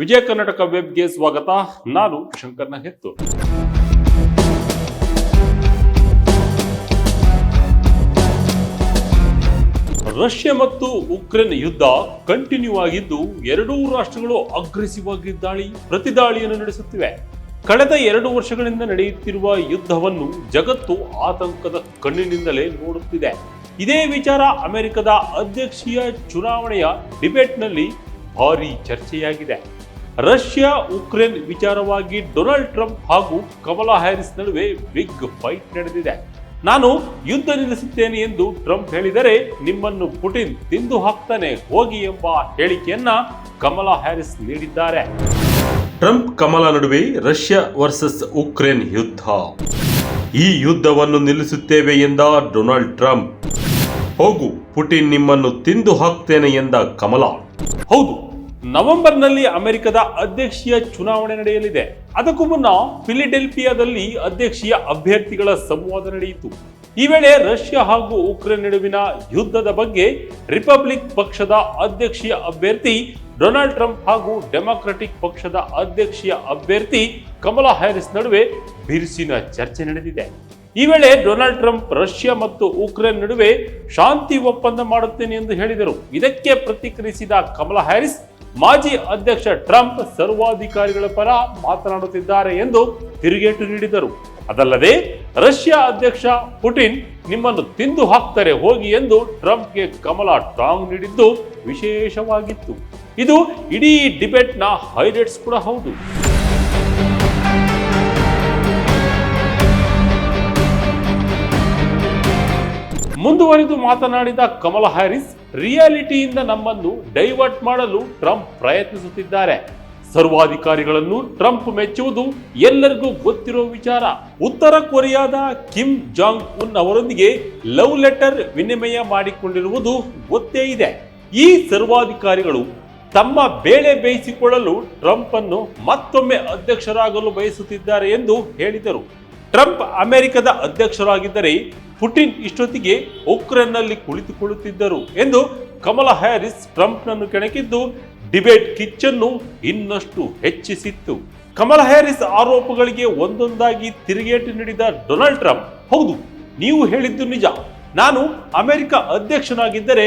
ವಿಜಯ ಕರ್ನಾಟಕ ವೆಬ್ಗೆ ಸ್ವಾಗತ. ನಾನು ಶಂಕರ್ನ ಹೆತ್ತು. ರಷ್ಯಾ ಮತ್ತು ಉಕ್ರೇನ್ ಯುದ್ಧ ಕಂಟಿನ್ಯೂ ಆಗಿದ್ದು ಎರಡೂ ರಾಷ್ಟ್ರಗಳು ಅಗ್ರೆಸಿವ್ ಆಗಿ ದಾಳಿ ಪ್ರತಿದಾಳಿಯನ್ನು ನಡೆಸುತ್ತಿವೆ. ಕಳೆದ ಎರಡು ವರ್ಷಗಳಿಂದ ನಡೆಯುತ್ತಿರುವ ಯುದ್ಧವನ್ನು ಜಗತ್ತು ಆತಂಕದ ಕಣ್ಣಿನಿಂದಲೇ ನೋಡುತ್ತಿದೆ. ಇದೇ ವಿಚಾರ ಅಮೆರಿಕದ ಅಧ್ಯಕ್ಷೀಯ ಚುನಾವಣೆಯ ಡಿಬೇಟ್ನಲ್ಲಿ ಭಾರಿ ಚರ್ಚೆಯಾಗಿದೆ. ರಷ್ಯಾ ಉಕ್ರೇನ್ ವಿಚಾರವಾಗಿ ಡೊನಾಲ್ಡ್ ಟ್ರಂಪ್ ಹಾಗೂ ಕಮಲಾ ಹ್ಯಾರಿಸ್ ನಡುವೆ ಬಿಗ್ ಫೈಟ್ ನಡೆದಿದೆ. ನಾನು ಯುದ್ಧ ನಿಲ್ಲಿಸುತ್ತೇನೆ ಎಂದು ಟ್ರಂಪ್ ಹೇಳಿದರೆ ನಿಮ್ಮನ್ನು ಪುಟಿನ್ ತಿಂದು ಹಾಕ್ತಾನೆ ಹೋಗಿ ಎಂಬ ಹೇಳಿಕೆಯನ್ನ ಕಮಲಾ ಹ್ಯಾರಿಸ್ ನೀಡಿದ್ದಾರೆ. ಟ್ರಂಪ್ ಕಮಲಾ ನಡುವೆ ರಷ್ಯಾ ವರ್ಸಸ್ ಉಕ್ರೇನ್ ಯುದ್ಧ. ಈ ಯುದ್ಧವನ್ನು ನಿಲ್ಲಿಸುತ್ತೇವೆ ಎಂದ ಡೊನಾಲ್ಡ್ ಟ್ರಂಪ್. ಹೋಗು ಪುಟಿನ್ ನಿಮ್ಮನ್ನು ತಿಂದು ಹಾಕ್ತೇನೆ ಎಂದ ಕಮಲಾ. ಹೌದು ನವೆಂಬರ್ನಲ್ಲಿ ಅಮೆರಿಕದ ಅಧ್ಯಕ್ಷೀಯ ಚುನಾವಣೆ ನಡೆಯಲಿದೆ. ಅದಕ್ಕೂ ಮುನ್ನ ಫಿಲಿಡೆಲ್ಫಿಯಾದಲ್ಲಿ ಅಧ್ಯಕ್ಷೀಯ ಅಭ್ಯರ್ಥಿಗಳ ಸಂವಾದ ನಡೆಯಿತು. ಈ ವೇಳೆ ರಷ್ಯಾ ಹಾಗೂ ಉಕ್ರೇನ್ ನಡುವಿನ ಯುದ್ಧದ ಬಗ್ಗೆ ರಿಪಬ್ಲಿಕ್ ಪಕ್ಷದ ಅಧ್ಯಕ್ಷೀಯ ಅಭ್ಯರ್ಥಿ ಡೊನಾಲ್ಡ್ ಟ್ರಂಪ್ ಹಾಗೂ ಡೆಮಾಕ್ರೆಟಿಕ್ ಪಕ್ಷದ ಅಧ್ಯಕ್ಷೀಯ ಅಭ್ಯರ್ಥಿ ಕಮಲಾ ಹ್ಯಾರಿಸ್ ನಡುವೆ ಬಿರುಸಿನ ಚರ್ಚೆ ನಡೆದಿದೆ. ಈ ವೇಳೆ ಡೊನಾಲ್ಡ್ ಟ್ರಂಪ್ ರಷ್ಯಾ ಮತ್ತು ಉಕ್ರೇನ್ ನಡುವೆ ಶಾಂತಿ ಒಪ್ಪಂದ ಮಾಡುತ್ತೇನೆ ಎಂದು ಹೇಳಿದರು. ಇದಕ್ಕೆ ಪ್ರತಿಕ್ರಿಯಿಸಿದ ಕಮಲಾ ಹ್ಯಾರಿಸ್ ಮಾಜಿ ಅಧ್ಯಕ್ಷ ಟ್ರಂಪ್ ಸರ್ವಾಧಿಕಾರಿಗಳ ಪರ ಮಾತನಾಡುತ್ತಿದ್ದಾರೆ ಎಂದು ತಿರುಗೇಟು ನೀಡಿದರು. ಅದಲ್ಲದೆ, ರಷ್ಯಾ ಅಧ್ಯಕ್ಷ ಪುಟಿನ್ ನಿಮ್ಮನ್ನು ತಿಂದು ಹಾಕ್ತಾರೆ ಹೋಗಿ ಎಂದು ಟ್ರಂಪ್ಗೆ ಕಮಲ ಟಾಂಗ್ ನೀಡಿದ್ದು ವಿಶೇಷವಾಗಿತ್ತು. ಇದು ಇಡೀ ಡಿಬೇಟ್ನ ಹೈಲೈಟ್ಸ್ ಕೂಡ ಹೌದು. ಮುಂದುವರಿದು ಮಾತನಾಡಿದ ಕಮಲ ಹ್ಯಾರಿಸ್ ರಿಯಾಲಿಟಿಯಿಂದ ನಮ್ಮನ್ನು ಡೈವರ್ಟ್ ಮಾಡಲು ಟ್ರಂಪ್ ಪ್ರಯತ್ನಿಸುತ್ತಿದ್ದಾರೆ. ಸರ್ವಾಧಿಕಾರಿಗಳನ್ನು ಟ್ರಂಪ್ ಮೆಚ್ಚುವುದು ಎಲ್ಲರಿಗೂ ಗೊತ್ತಿರೋ ವಿಚಾರ. ಉತ್ತರ ಕೊರಿಯಾದ ಕಿಮ್ ಜಾಂಗ್ ಉನ್ ಅವರೊಂದಿಗೆ ಲವ್ ಲೆಟರ್ ವಿನಿಮಯ ಮಾಡಿಕೊಂಡಿರುವುದು ಗೊತ್ತೇ ಇದೆ. ಈ ಸರ್ವಾಧಿಕಾರಿಗಳು ತಮ್ಮ ಬೇಳೆ ಬೇಯಿಸಿಕೊಳ್ಳಲು ಟ್ರಂಪ್ ಅನ್ನು ಮತ್ತೊಮ್ಮೆ ಅಧ್ಯಕ್ಷರಾಗಲು ಬಯಸುತ್ತಿದ್ದಾರೆ ಎಂದು ಹೇಳಿದರು. ಟ್ರಂಪ್ ಅಮೆರಿಕದ ಅಧ್ಯಕ್ಷರಾಗಿದ್ದರೆ ಪುಟಿನ್ ಇಷ್ಟೊತ್ತಿಗೆ ಉಕ್ರೇನ್ನಲ್ಲಿ ಕುಳಿತುಕೊಳ್ಳುತ್ತಿದ್ದರು ಎಂದು ಕಮಲಾ ಹ್ಯಾರಿಸ್ ಟ್ರಂಪ್ನನ್ನು ಕೆಣಕಿದ್ದು ಡಿಬೇಟ್ ಕಿಚ್ಚನ್ನು ಇನ್ನಷ್ಟು ಹೆಚ್ಚಿಸಿತ್ತು. ಕಮಲಾ ಹ್ಯಾರಿಸ್ ಆರೋಪಗಳಿಗೆ ಒಂದೊಂದಾಗಿ ತಿರುಗೇಟು ನೀಡಿದ ಡೊನಾಲ್ಡ್ ಟ್ರಂಪ್, ಹೌದು, ನೀವು ಹೇಳಿದ್ದು ನಿಜ. ನಾನು ಅಮೆರಿಕ ಅಧ್ಯಕ್ಷನಾಗಿದ್ದರೆ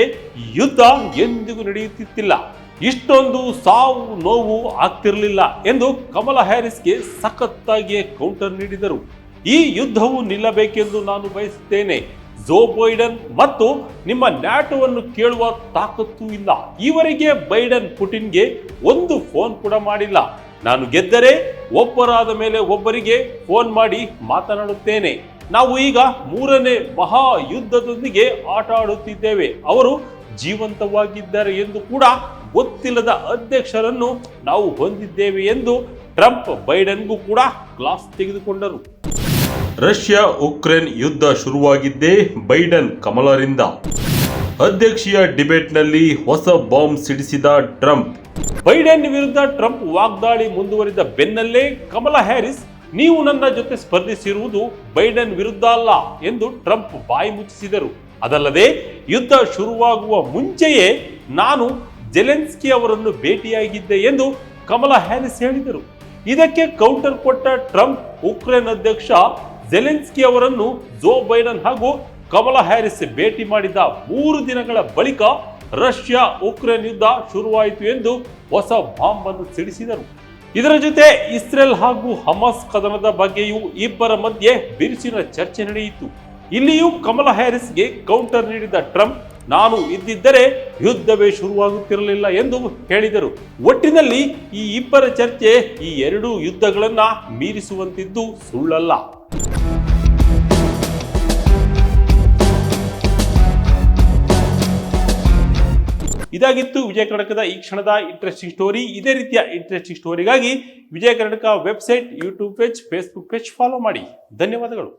ಯುದ್ಧ ಎಂದಿಗೂ ನಡೆಯುತ್ತಿತ್ತಿಲ್ಲ. ಇಷ್ಟೊಂದು ಸಾವು ನೋವು ಆಗ್ತಿರಲಿಲ್ಲ ಎಂದು ಕಮಲಾ ಹ್ಯಾರಿಸ್ಗೆ ಸಖತ್ತಾಗಿಯೇ ಕೌಂಟರ್ ನೀಡಿದರು. ಈ ಯುದ್ಧವು ನಿಲ್ಲಬೇಕೆಂದು ನಾನು ಬಯಸುತ್ತೇನೆ. ಜೋ ಬೈಡನ್ ಮತ್ತು ನಿಮ್ಮ ನ್ಯಾಟೋವನ್ನು ಕೇಳುವ ತಾಕತ್ತು ಇಲ್ಲ. ಈವರೆಗೆ ಬೈಡನ್ ಪುಟಿನ್ಗೆ ಒಂದು ಫೋನ್ ಕೂಡ ಮಾಡಿಲ್ಲ. ನಾನು ಗೆದ್ದರೆ ಒಬ್ಬರಾದ ಮೇಲೆ ಒಬ್ಬರಿಗೆ ಫೋನ್ ಮಾಡಿ ಮಾತನಾಡುತ್ತೇನೆ. ನಾವು ಈಗ ಮೂರನೇ ಮಹಾ ಯುದ್ಧದೊಂದಿಗೆ ಆಟ ಆಡುತ್ತಿದ್ದೇವೆ ಅವರು ಜೀವಂತವಾಗಿದ್ದಾರೆ ಎಂದು ಕೂಡ ಗೊತ್ತಿಲ್ಲದ ಅಧ್ಯಕ್ಷರನ್ನು ನಾವು ಹೊಂದಿದ್ದೇವೆ ಎಂದು ಟ್ರಂಪ್ ಬೈಡನ್ಗೂ ಕೂಡ ಕ್ಲಾಸ್ ತೆಗೆದುಕೊಂಡರು. ರಷ್ಯಾ ಉಕ್ರೇನ್ ಯುದ್ಧ ಶುರುವಾಗಿದ್ದೇ ಬೈಡನ್ ಕಮಲರಿಂದ. ಅಧ್ಯಕ್ಷೀಯ ಡಿಬೇಟ್ನಲ್ಲಿ ಹೊಸ ಬಾಂಬ್ ಸಿಡಿಸಿದ ಟ್ರಂಪ್. ಬೈಡನ್ ವಿರುದ್ಧ ಟ್ರಂಪ್ ವಾಗ್ದಾಳಿ ಮುಂದುವರಿದ ಬೆನ್ನಲ್ಲೇ ಕಮಲಾ ಹ್ಯಾರಿಸ್, ನೀವು ನನ್ನ ಜೊತೆ ಸ್ಪರ್ಧಿಸಿರುವುದು ಬೈಡನ್ ವಿರುದ್ಧ ಅಲ್ಲ ಎಂದು ಟ್ರಂಪ್ ಬಾಯಿ ಮುಚ್ಚಿಸಿದರು. ಅದಲ್ಲದೆ, ಯುದ್ಧ ಶುರುವಾಗುವ ಮುಂಚೆಯೇ ನಾನು ಜೆಲೆನ್ಸ್ಕಿ ಅವರನ್ನು ಭೇಟಿಯಾಗಿದ್ದೆ ಎಂದು ಕಮಲಾ ಹ್ಯಾರಿಸ್ ಹೇಳಿದರು. ಇದಕ್ಕೆ ಕೌಂಟರ್ ಕೊಟ್ಟ ಟ್ರಂಪ್, ಉಕ್ರೇನ್ ಅಧ್ಯಕ್ಷ ಜೆಲೆನ್ಸ್ಕಿ ಅವರನ್ನು ಜೋ ಬೈಡನ್ ಹಾಗೂ ಕಮಲಾ ಹ್ಯಾರಿಸ್ ಭೇಟಿ ಮಾಡಿದ ಮೂರು ದಿನಗಳ ಬಳಿಕ ರಷ್ಯಾ ಉಕ್ರೇನ್ ಯುದ್ಧ ಶುರುವಾಯಿತು ಎಂದು ಹೊಸ ಬಾಂಬ್ ಅನ್ನು ಸಿಡಿಸಿದರು. ಇದರ ಜೊತೆ ಇಸ್ರೇಲ್ ಹಾಗೂ ಹಮಾಸ್ ಕದನದ ಬಗ್ಗೆಯೂ ಇಬ್ಬರ ಮಧ್ಯೆ ಬಿರುಸಿನ ಚರ್ಚೆ ನಡೆಯಿತು. ಇಲ್ಲಿಯೂ ಕಮಲಾ ಹ್ಯಾರಿಸ್ಗೆ ಕೌಂಟರ್ ನೀಡಿದ ಟ್ರಂಪ್, ನಾನು ಇದ್ದಿದ್ದರೆ ಯುದ್ಧವೇ ಶುರುವಾಗುತ್ತಿರಲಿಲ್ಲ ಎಂದು ಹೇಳಿದರು. ಒಟ್ಟಿನಲ್ಲಿ ಈ ಇಬ್ಬರ ಚರ್ಚೆ ಈ ಎರಡೂ ಯುದ್ಧಗಳನ್ನ ಮೀರಿಸುವಂತಿದ್ದು ಸುಳ್ಳಲ್ಲ. ಇದಾಗಿತ್ತು. ವಿಜಯ ಕರ್ನಾಟಕದ ಈ ಕ್ಷಣದ ಇಂಟ್ರೆಸ್ಟಿಂಗ್ ಸ್ಟೋರಿ ಇದೇ ರೀತಿಯ interesting ಸ್ಟೋರಿಗಾಗಿ Vijaya Karnataka website YouTube page Facebook page follow ಮಾಡಿ. ಧನ್ಯವಾದಗಳು.